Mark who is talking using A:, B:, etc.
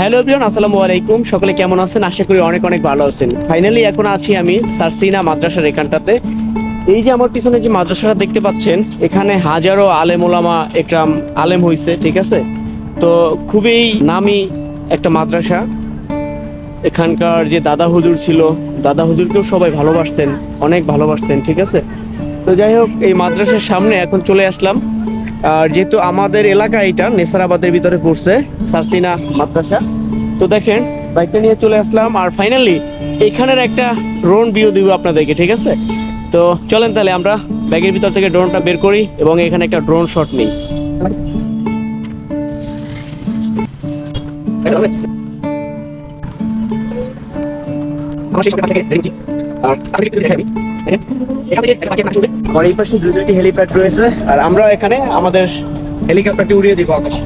A: Hello everyone, আসসালামু আলাইকুম। সকলে কেমন আছেন? আশা করি অনেক অনেক ভালো আছেন। ফাইনালি এখন আছি আমি সারসিনা মাদ্রাসার এখানটাতে। এই যে আমার পিছনে যে মাদ্রাসাটা দেখতে পাচ্ছেন, এখানে হাজারো আলেম ওলামা একরাম আলেম হইছে, ঠিক আছে? তো খুবই নামি একটা মাদ্রাসা। এখানকার যে দাদা হুজুর ছিল, দাদা হুজুরকেও সবাই ভালোবাসতেন, অনেক ভালোবাসতেন, ঠিক আছে? তো যাই হোক, এই মাদ্রাসার সামনে এখন চলে আসলাম। আর যেহেতু আমাদের এলাকা এটা, নেসারাবাদের ভিতরে পড়ছে সারসিনা মাদ্রাসা। তো দেখেন, বাইকটা নিয়ে চলে আসলাম আর ফাইনালি এখানের একটা ড্রোন ভিউ দিব আপনাদেরকে, ঠিক আছে? তো চলেন তাহলে আমরা ব্যাগের ভিতর থেকে ড্রোনটা বের করি এবং এখানে একটা ড্রোন শট নিই। আর আমার দুই হেলিপ্যাড রয়েছে আর আমরা এখানে আমাদের হেলিকপ্টারটি উড়িয়ে দিব আকাশে।